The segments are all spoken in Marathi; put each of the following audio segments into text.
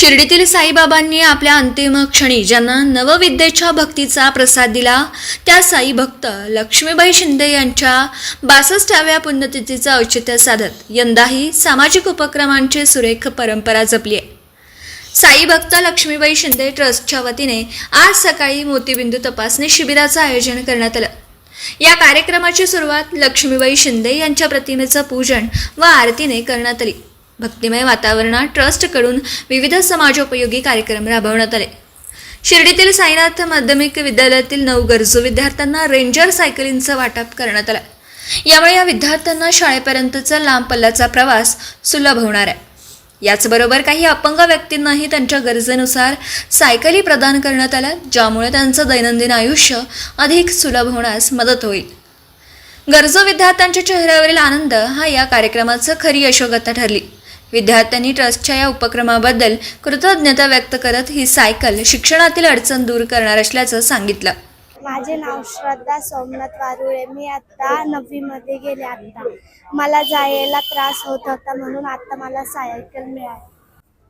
शिर्डीतील साईबाबांनी आपल्या अंतिम क्षणी ज्यांना नवविद्येच्या भक्तीचा प्रसाद दिला त्या साई भक्त लक्ष्मीबाई शिंदे यांच्या बासष्टाव्या पुण्यतिथीचं औचित्य साधत यंदाही सामाजिक उपक्रमांची सुरेख परंपरा जपली आहे साई भक्त लक्ष्मीबाई शिंदे ट्रस्टच्या वतीने आज सकाळी मोतीबिंदू तपासणी शिबिराचं आयोजन करण्यात आलं. या कार्यक्रमाची सुरुवात लक्ष्मीबाई शिंदे यांच्या प्रतिमेचं पूजन व आरतीने करण्यात आली. भक्तिमय वातावरणात ट्रस्टकडून विविध समाजोपयोगी कार्यक्रम राबवण्यात आले. शिर्डीतील साईनाथ माध्यमिक विद्यालयातील नऊ गरजू विद्यार्थ्यांना रेंजर सायकलींचं वाटप करण्यात आलं. यामुळे या विद्यार्थ्यांना शाळेपर्यंतचा लांब पल्ल्याचा प्रवास सुलभ होणार आहे. याचबरोबर काही अपंग व्यक्तींनाही त्यांच्या गरजेनुसार सायकली प्रदान करण्यात आल्या ज्यामुळे त्यांचं दैनंदिन आयुष्य अधिक सुलभ होण्यास मदत होईल. गरजू विद्यार्थ्यांच्या चेहऱ्यावरील आनंद हा या कार्यक्रमाचं खरी यशोगता ठरली. विद्यार्थ्यांनी ट्रस्टच्या या उपक्रमाबद्दल कृतज्ञता व्यक्त करत ही सायकल शिक्षणातील अडचण दूर करणार असल्याचं सांगितलं. माझे नाव श्रद्धा सोमनाथ वारुळे. मी आता नववीमध्ये गेले आता. मला जायला त्रास होत होता म्हणून आता मला सायकल मिळाली.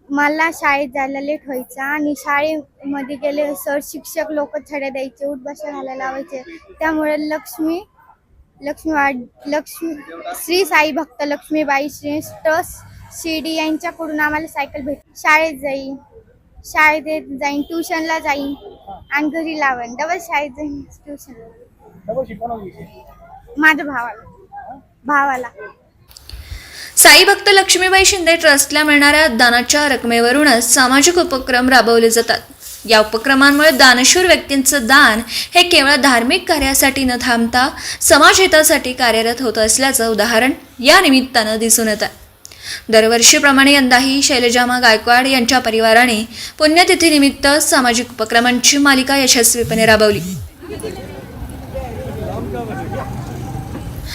मला शाळेत जायला लेट व्हायचा आणि शाळेमध्ये गेले सर शिक्षक लोक छड्या द्यायचे उठबशा घालायला लावायचे. त्यामुळे लक्ष्मी लक्ष्मी वाड लक्ष्मी श्री साई भक्त लक्ष्मीबाई श्री ट्रस्ट शिर्डी यांच्याकडून आम्हाला सायकल भेट शाळेत जाईन. शाळेत जाईन ट्युशनला जाईन आणि घरी लावेन. डबल शाळेत जाईन ट्युशन माझ्या भावाला. भावाला. साई भक्त लक्ष्मीबाई शिंदे ट्रस्टला मिळणाऱ्या दानाच्या रकमेवरूनच सामाजिक उपक्रम राबवले जातात. या उपक्रमांमुळे दानशूर व्यक्तींचं दान हे केवळ धार्मिक कार्यासाठी न थांबता समाजहितासाठी कार्यरत होत असल्याचं उदाहरण या निमित्तानं दिसून येतं दरवर्षीप्रमाणे यंदाही शैलजामा गायकवाड यांच्या परिवाराने पुण्यतिथीनिमित्त सामाजिक उपक्रमांची मालिका यशस्वीपणे राबवली.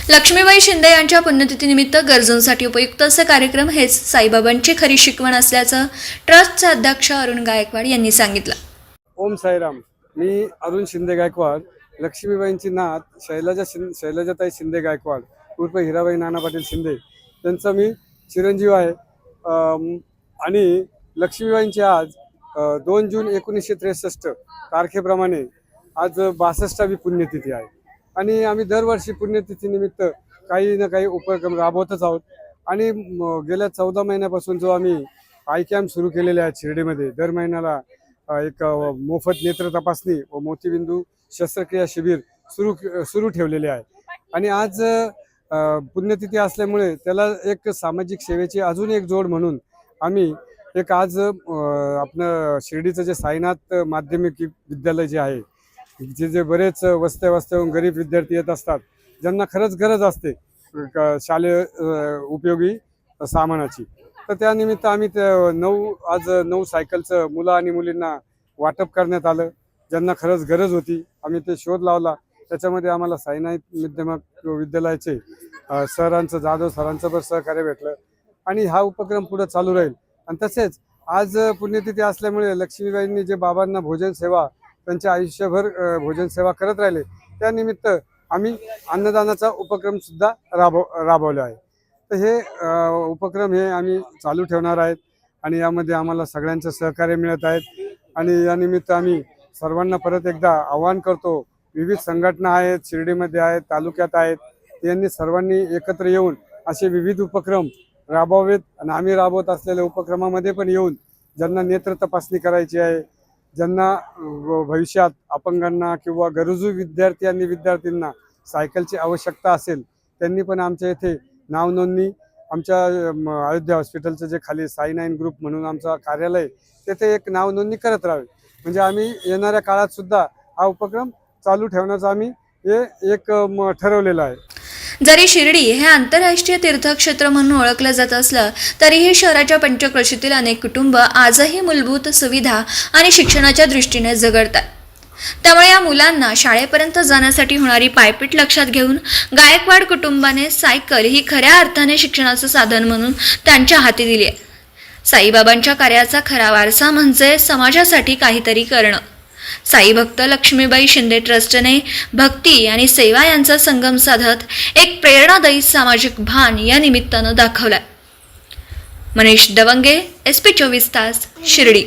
लक्ष्मीबाई शिंदे यांच्या पुण्यतिथीनिमित्त गरजूंसाठी उपयुक्त असे कार्यक्रम हेच साईबाबांची खरी शिकवण असल्याचं ट्रस्टचे अध्यक्ष अरुण गायकवाड यांनी सांगितलं. ओम साईराम. मी अरुण शिंदे गायकवाड. लक्ष्मीबाईंची नात शैलजा शिंदे शैलजाताई शिंदे गायकवाड उर्फ हिराबाई नाना पाटील शिंदे. त्यांचा मी चिरंजीव आहे. आणि लक्ष्मीबाईंची आज दोन जून एकोणीसशे त्रेसष्ट तारखेप्रमाणे आज बासष्टावी पुण्यतिथी आहे. आणि आम्ही दरवर्षी पुण्यतिथीनिमित्त काही ना काही उपक्रम राबवतच आहोत. आणि म, गेल्या चौदा महिन्यापासून जो आम्ही आय कॅम्प सुरू केलेले आहे शिर्डीमध्ये दर महिन्याला एक मोफत नेत्र तपासणी व मोतीबिंदू शस्त्रक्रिया शिबिर सुरू सुरू ठेवलेले आहे. आणि आज पुण्यतिथी असल्यामुळे त्याला एक सामाजिक सेवेची अजून एक जोड म्हणून आम्ही एक आज आपलं शिर्डीचं जे साईनाथ माध्यमिक विद्यालय जे आहे जे जे बरेच वस्त्या वस्त्याहून गरीब विद्यार्थी येत असतात ज्यांना खरंच गरज असते क- शालेय उपयोगी सामानाची. तर त्यानिमित्त आम्ही ते नऊ आज नऊ सायकलचं मुलं आणि मुलींना वाटप करण्यात आलं ज्यांना खरंच गरज होती आम्ही ते शोध लावला. त्याच्यामध्ये आम्हाला साईनाथ माध्यमिक विद्यालयाचे सरांचं जाधव सरांचं पण सहकार्य भेटलं. आणि हा उपक्रम पुढे चालू राहील. आणि तसेच आज पुण्यतिथी असल्यामुळे लक्ष्मीबाईंनी जे बाबांना भोजन सेवा त्यांच्या आयुष्यभर भोजन सेवा करत राहिले त्यानिमित्त आम्ही अन्नदानाचा उपक्रम सुद्धा राबव राबवला आहे. तर हे उपक्रम हे आम्ही चालू ठेवणार आहेत आणि यामध्ये आम्हाला सगळ्यांचं सहकार्य मिळत आहेत. आणि यानिमित्त आम्ही सर्वांना परत एकदा आवाहन करतो विविध संघटना आहेत शिर्डीमध्ये आहेत तालुक्यात आहेत यांनी सर्वांनी एकत्र येऊन असे विविध उपक्रम राबवावेत आणि आम्ही राबवत असलेल्या उपक्रमामध्ये पण येऊन ज्यांना नेत्र तपासणी करायची आहे ज्यांना व- भविष्यात अपंगांना किंवा गरजू विद्यार्थी आणि विद्यार्थ्यांना सायकलची आवश्यकता असेल त्यांनी पण आमच्या येथे नावनोंदणी आमच्या अयोध्या हॉस्पिटलचं जे खाली साई नाईन ग्रुप म्हणून आमचा कार्यालय तेथे एक नावनोंदणी करत राहावी. म्हणजे आम्ही येणाऱ्या काळात सुद्धा हा उपक्रम चालू ठेवण्याचा आम्ही हे एक ठरवलेलं आहे. जरी शिर्डी हे आंतरराष्ट्रीय तीर्थक्षेत्र म्हणून ओळखलं जात असलं तरीही शहराच्या पंचक्रोशीतील अनेक कुटुंब आजही मूलभूत सुविधा आणि शिक्षणाच्या दृष्टीने झगडतात. त्यामुळे या मुलांना शाळेपर्यंत जाण्यासाठी होणारी पायपीट लक्षात घेऊन गायकवाड कुटुंबाने सायकल ही खऱ्या अर्थाने शिक्षणाचं साधन म्हणून त्यांच्या हाती दिली आहे. साईबाबांच्या कार्याचा खरा वारसा म्हणजे समाजासाठी काहीतरी करणं. साई भक्त लक्ष्मीबाई शिंदे ट्रस्टने भक्ती आणि सेवा यांचा संगम साधत एक प्रेरणादायी सामाजिक भान या निमित्तानं दाखवलाय. मनीष दवंगे एस पी चोवीस तास शिर्डी.